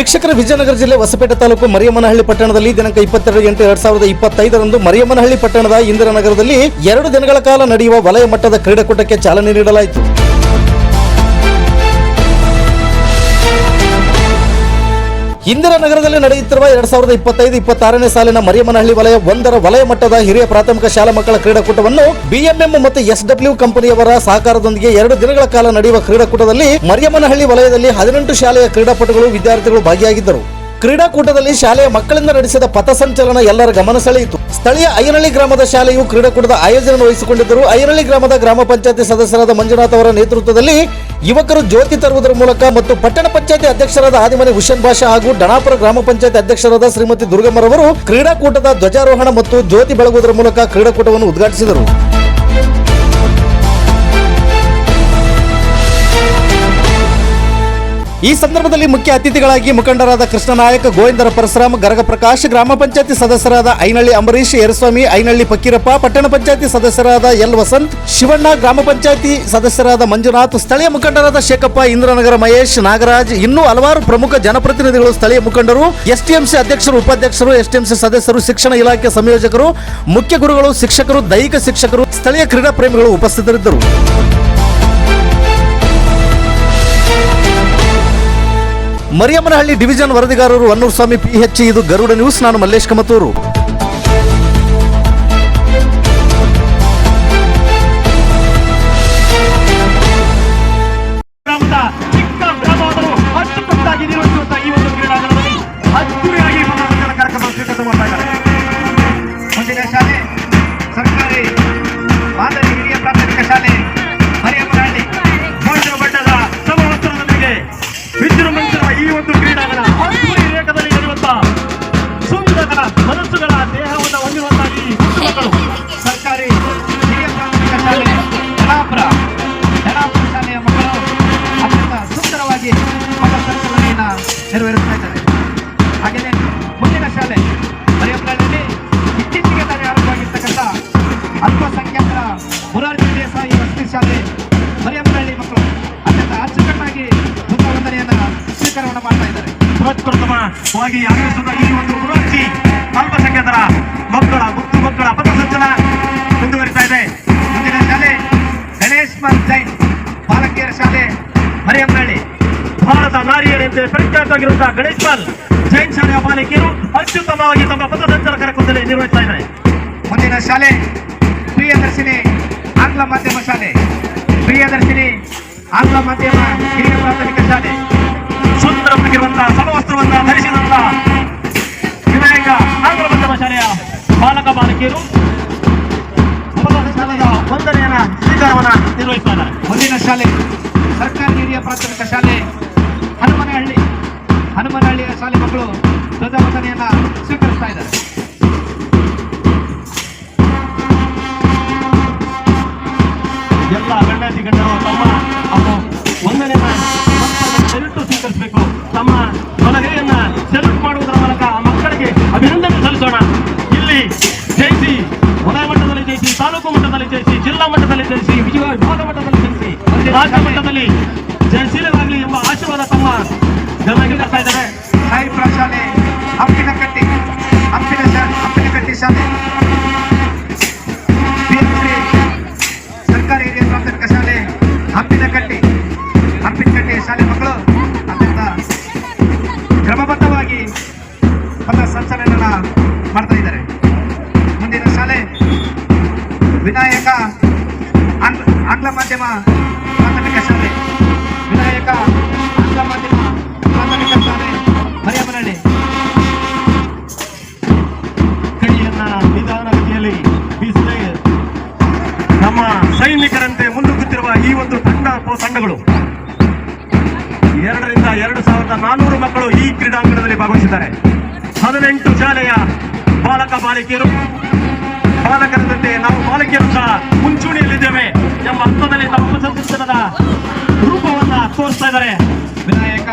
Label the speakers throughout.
Speaker 1: ವೀಕ್ಷಕರ, ವಿಜಯನಗರ ಜಿಲ್ಲೆ ಹೊಸಪೇಟೆ ತಾಲೂಕು ಮರಿಯಮ್ಮನಹಳ್ಳಿ ಪಟ್ಟಣದಲ್ಲಿ ದಿನಾಂಕ ಇಪ್ಪತ್ತೆರಡು ಎಂಟು ಎರಡ್ ಸಾವಿರದ ಇಪ್ಪತ್ತೈದರಂದು ಮರಿಯಮ್ಮನಹಳ್ಳಿ ಪಟ್ಟಣದ ಇಂದಿರಾನಗರದಲ್ಲಿ ಎರಡು ದಿನಗಳ ಕಾಲ ನಡೆಯುವ ವಲಯ ಮಟ್ಟದ ಕ್ರೀಡಾಕೂಟಕ್ಕೆ ಚಾಲನೆ ನೀಡಲಾಯಿತು. ಇಂದಿರಾನಗರದಲ್ಲಿ ನಡೆಯುತ್ತಿರುವ ಎರಡ್ ಸಾವಿರದ ಇಪ್ಪತ್ತೈದು, ಇಪ್ಪತ್ತಾರನೇ ಸಾಲಿನ ಮರಿಯಮ್ಮನಹಳ್ಳಿ ವಲಯ ಒಂದರ ವಲಯ ಮಟ್ಟದ ಹಿರಿಯ ಪ್ರಾಥಮಿಕ ಶಾಲಾ ಮಕ್ಕಳ ಕ್ರೀಡಾಕೂಟವನ್ನು ಬಿಎಂಎಂ ಮತ್ತು ಎಸ್ ಡಬ್ಲ್ಯೂ ಕಂಪನಿಯವರ ಸಹಕಾರದೊಂದಿಗೆ ಎರಡು ದಿನಗಳ ಕಾಲ ನಡೆಯುವ ಕ್ರೀಡಾಕೂಟದಲ್ಲಿ ಮರಿಯಮ್ಮನಹಳ್ಳಿ ವಲಯದಲ್ಲಿ ಹದಿನೆಂಟು ಶಾಲೆಯ ಕ್ರೀಡಾಪಟುಗಳು, ವಿದ್ಯಾರ್ಥಿಗಳು ಭಾಗಿಯಾಗಿದ್ದರು. ಕ್ರೀಡಾಕೂಟದಲ್ಲಿ ಶಾಲೆಯ ಮಕ್ಕಳಿಂದ ನಡೆಸಿದ ಪಥಸಂಚಲನ ಎಲ್ಲರ ಗಮನ ಸೆಳೆಯಿತು. ಸ್ಥಳೀಯ ಐನಹಳ್ಳಿ ಗ್ರಾಮದ ಶಾಲೆಯು ಕ್ರೀಡಾಕೂಟದ ಆಯೋಜನೆ ವಹಿಸಿಕೊಂಡಿದ್ದರು ಐನಹಳ್ಳಿ ಗ್ರಾಮದ ಗ್ರಾಮ ಪಂಚಾಯತಿ ಸದಸ್ಯರಾದ ಮಂಜುನಾಥ್ ಅವರ ನೇತೃತ್ವದಲ್ಲಿ ಯುವಕರು ಜ್ಯೋತಿ ತರುವುದರ ಮೂಲಕ ಮತ್ತು ಪಟ್ಟಣ ಪಂಚಾಯತಿ ಅಧ್ಯಕ್ಷರಾದ ಆದಿಮನೆ ಹುಷನ್ ಭಾಷಾ ಹಾಗೂ ಡಣಾಪುರ ಗ್ರಾಮ ಪಂಚಾಯತಿ ಅಧ್ಯಕ್ಷರಾದ ಶ್ರೀಮತಿ ದುರ್ಗಮ್ಮರವರು ಕ್ರೀಡಾಕೂಟದ ಧ್ವಜಾರೋಹಣ ಮತ್ತು ಜ್ಯೋತಿ ಬೆಳಗುವುದರ ಮೂಲಕ ಕ್ರೀಡಾಕೂಟವನ್ನು ಉದ್ಘಾಟಿಸಿದರು. ಈ ಸಂದರ್ಭದಲ್ಲಿ ಮುಖ್ಯ ಅತಿಥಿಗಳಾಗಿ ಮುಖಂಡರಾದ ಕೃಷ್ಣನಾಯಕ, ಗೋವಿಂದರ ಪರಶುರಾಮ್, ಗರಗ ಪ್ರಕಾಶ್, ಗ್ರಾಮ ಪಂಚಾಯತಿ ಸದಸ್ಯರಾದ ಐನಳ್ಳಿ ಅಂಬರೀಶ್ ಯರಸ್ವಾಮಿ ಐನಳ್ಳಿ ಫಕ್ಕೀರಪ್ಪ ಪಟ್ಟಣ ಪಂಚಾಯತಿ ಸದಸ್ಯರಾದ ಎಲ್ ವಸಂತ್, ಶಿವಣ್ಣ, ಗ್ರಾಮ ಪಂಚಾಯತಿ ಸದಸ್ಯರಾದ ಮಂಜುನಾಥ್, ಸ್ಥಳೀಯ ಮುಖಂಡರಾದ ಶೇಖಪ್ಪ, ಇಂದ್ರನಗರ ಮಹೇಶ್, ನಾಗರಾಜ್, ಇನ್ನೂ ಹಲವಾರು ಪ್ರಮುಖ ಜನಪ್ರತಿನಿಧಿಗಳು, ಸ್ಥಳೀಯ ಮುಖಂಡರು ಎಸ್ಟಿಎಂಸಿ ಅಧ್ಯಕ್ಷರು, ಉಪಾಧ್ಯಕ್ಷರು ಎಸ್ಟಿಎಂಸಿ ಸದಸ್ಯರು, ಶಿಕ್ಷಣ ಇಲಾಖೆ ಸಂಯೋಜಕರು, ಮುಖ್ಯ ಗುರುಗಳು, ಶಿಕ್ಷಕರು, ದೈಹಿಕ ಶಿಕ್ಷಕರು, ಸ್ಥಳೀಯ ಕ್ರೀಡಾ ಪ್ರೇಮಿಗಳು ಉಪಸ್ಥಿತರಿದ್ದರು. ಮರಿಯಮ್ಮನಹಳ್ಳಿ ಡಿವಿಷನ್ ವರದಿಗಾರರು ಅನ್ನೂರು ಸ್ವಾಮಿ ಪಿಎಚ್ ಇದು ಗರುಡ ನ್ಯೂಸ್. ನಾನು ಮಲ್ಲೇಶ್ ಕಮತೂರು.
Speaker 2: ಕಾರ್ಯಕ್ರಮ 話す ನಾರಿಯರೆಂದೇ ಆಗಿರುವಂತಹ ಗಣೇಶ್ ಪಾಲ್ ಜೈನ್ ಶಾಲೆಯ ಬಾಲಕಿಯರು ಅತ್ಯುತ್ತಮವಾಗಿ ತಮ್ಮ ಪಥಸಂಚಾರ ಕಾರ್ಯಕ್ರಮದಲ್ಲಿ ನಿರ್ವಹಿಸ್ತಾ ಇದ್ದಾರೆ. ಮುಂದಿನ ಶಾಲೆ ಪ್ರಿಯದರ್ಶಿನಿ ಆಂಗ್ಲ ಮಾಧ್ಯಮ ಶಾಲೆ. ಪ್ರಿಯದರ್ಶಿನಿ ಆಂಗ್ಲ ಮಾಧ್ಯಮ ಹಿರಿಯ ಪ್ರಾಥಮಿಕ ಶಾಲೆ. ಸುಂದರವಾಗಿರುವಂತಹ ಸಮವಸ್ತ್ರವನ್ನು ಧರಿಸಿದಂತಹ ವಿನಾಯಕ ಆಂಗ್ಲ ಮಾಧ್ಯಮ ಶಾಲೆಯ ಬಾಲಕ ಬಾಲಕಿಯರು ಶಾಲೆಯ ಸ್ವೀಕಾರವನ್ನು ನಿರ್ವಹಿಸ್ತಾ ಇದ್ದಾರೆ. ಮುಂದಿನ ಶಾಲೆ ಸರ್ಕಾರಿ ಹಿರಿಯ ಪ್ರಾಥಮಿಕ ಶಾಲೆ. ಹನುಮನಹಳ್ಳಿಯ ಶಾಲೆ ಮಕ್ಕಳು ಧ್ವಜ ವಂದನೆಯನ್ನ ಸ್ವೀಕರಿಸ್ತಾ ಇದ್ದಾರೆ. ಎಲ್ಲ ಗಣ್ಯಾತಿ ಗಣ್ಯರು ತಮ್ಮ ಅವರು ವಂದನೆಯನ್ನ ಸೆಲ್ಯೂಟ್ ಸ್ವೀಕರಿಸಬೇಕು. ತಮ್ಮ ಬಲಗೈಯನ್ನ ಸೆಲೆಕ್ಟ್ ಮಾಡುವುದರ ಮೂಲಕ ಮಕ್ಕಳಿಗೆ ಅಭಿನಂದನೆ ಸಲ್ಲಿಸೋಣ. ಇಲ್ಲಿ ಜಯಿಸಿ ವಲಯ ಮಟ್ಟದಲ್ಲಿ ಜಯಿಸಿ ತಾಲೂಕು ಮಟ್ಟದಲ್ಲಿ ಜಯಿಸಿ ಜಿಲ್ಲಾ ಮಟ್ಟದಲ್ಲಿ ಜಯಿಸಿ ವಿಜಯ ವಿಭಾಗ ಮಟ್ಟದಲ್ಲಿ ಜಯಿಸಿ ರಾಜ್ಯ ಮಟ್ಟದಲ್ಲಿ ಜಯಶೀಲವಾಗಲಿ ಎಂಬ ಆಶೀರ್ವಾದ ತಮ್ಮ ಜನರಿಗೆ అప్పిన కట్టి ಎರಡರಿಂದ ಎರಡು ಸಾವಿರದ ನಾನ್ನೂರು ಮಕ್ಕಳು ಈ ಕ್ರೀಡಾಂಗಣದಲ್ಲಿ ಭಾಗವಹಿಸಿದ್ದಾರೆ. ಹದಿನೆಂಟು ಶಾಲೆಯ ಬಾಲಕ ಬಾಲಿಕೆಯರು. ಬಾಲಕರಂತೆ ನಾವು ಬಾಲಕಿಯರು ಸಹ ಮುಂಚೂಣಿಯಲ್ಲಿದ್ದೇವೆ ಎಂಬ ಹಂತದಲ್ಲಿ ತಮ್ಮ ಸಂದರ್ಶನದ ರೂಪವನ್ನ ತೋರಿಸ್ತಾ ಇದ್ದಾರೆ.
Speaker 3: ವಿನಾಯಕ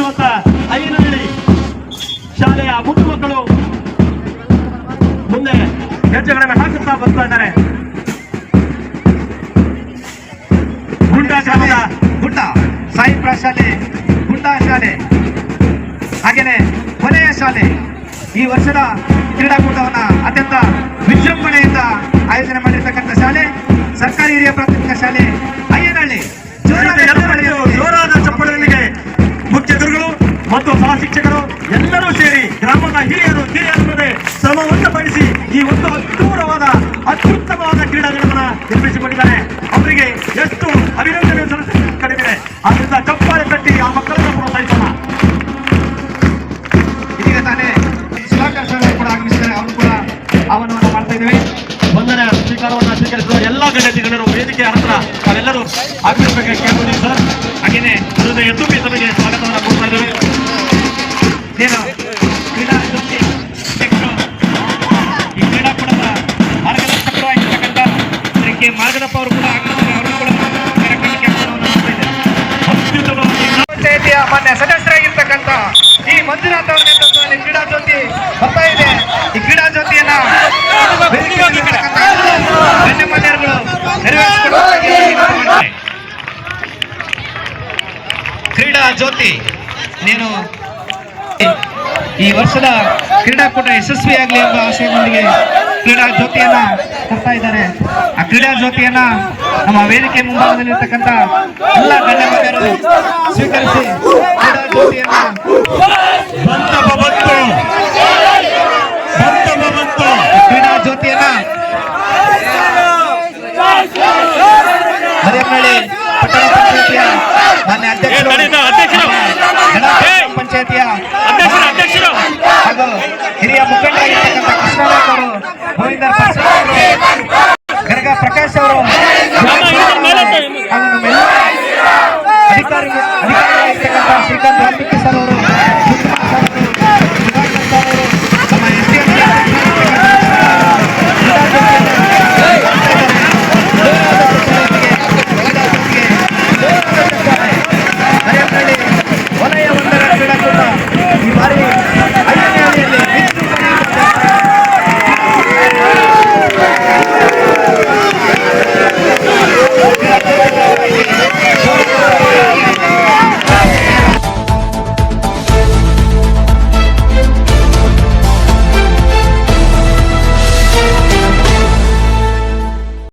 Speaker 3: ಶ್ರೀಮಂತ ಐನಹಳ್ಳಿ ಶಾಲೆಯ ಮುದ್ದು ಮಕ್ಕಳು ಮುಂದೆ ಹೆಜ್ಜೆಗಳನ್ನು ಹಾಕುತ್ತಾ ಬರ್ತಾ ಇದ್ದಾರೆ.
Speaker 2: ಗುಂಡಾ ಶಾಲೆಯ
Speaker 3: ಗುಡ್ಡ ಸಾಯಿಪ್ರ ಶಾಲೆ, ಗುಡ್ಡ ಶಾಲೆ ಹಾಗೆಯೇ ಕೊನೆಯ ಶಾಲೆ. ಈ ವರ್ಷದ ಕ್ರೀಡಾಕೂಟವನ್ನ ಅತ್ಯಂತ ವಿಜೃಂಭಣೆಯಿಂದ ಆಯೋಜನೆ ಮಾಡಿರ್ತಕ್ಕಂಥ ಶಾಲೆ, ಸರ್ಕಾರಿ ಹಿರಿಯ ಪ್ರಾಥಮಿಕ ಶಾಲೆ
Speaker 2: ಅತ್ಯುತ್ತಮವಾದ ಕ್ರೀಡಾಂಗಣವನ್ನು ನಿರ್ಮಿಸಿಕೊಂಡಿದ್ದಾರೆ. ಅವರಿಗೆ ಎಷ್ಟು ಅಭಿನಂದನೆ ಸಲ್ಲಿಸಲು ಕಡಿಮೆ ಆದ್ದರಿಂದ ಚಪ್ಪಾಳೆ ತಟ್ಟಿ ಆ ಮಕ್ಕಳನ್ನು ಪ್ರೋತ್ಸಾಹಿಸೋಣ
Speaker 3: ಇದೀಗ ತಾನೇ ಸರ್ ಕೂಡ ಆಗಮಿಸಿದ್ದಾರೆ. ಅವರು ಕೂಡ ಆಹ್ವಾನವನ್ನು ಮಾಡ್ತಾ ಇದ್ದೇವೆ.
Speaker 2: ವಂದನೆ ಸ್ವೀಕಾರವನ್ನು ಸ್ವೀಕರಿಸಿದ ಎಲ್ಲ ಗಣ್ಯತಿಗಳರು ವೇದಿಕೆ ಹತ್ರ ತಾವೆಲ್ಲರೂ ಆಗಮಿಸಬೇಕು ಕೇಳ್ಬೋದು ಸರ್. ಹಾಗೇನೆ ಹೃದಯ ತುಂಬಿ
Speaker 3: ಮಾಡಿ ನೀನು ಈ ವರ್ಷದ ಕ್ರೀಡಾಕೂಟ ಯಶಸ್ವಿಯಾಗಲಿ ಎಂಬ ಆಶಯದೊಂದಿಗೆ ಕ್ರೀಡಾ ಜ್ಯೋತಿಯನ್ನ ಕೊಡ್ತಾ ಇದ್ದಾರೆ. ಆ ಕ್ರೀಡಾ ಜ್ಯೋತಿಯನ್ನ ನಮ್ಮ ವೇದಿಕೆ ಮುಂಭಾಗದಲ್ಲಿರ್ತಕ್ಕಂಥ ಎಲ್ಲ ಗಣ್ಯಮಾನ್ಯರು ಸ್ವೀಕರಿಸಿ ಕ್ರೀಡಾ ಜ್ಯೋತಿಯನ್ನ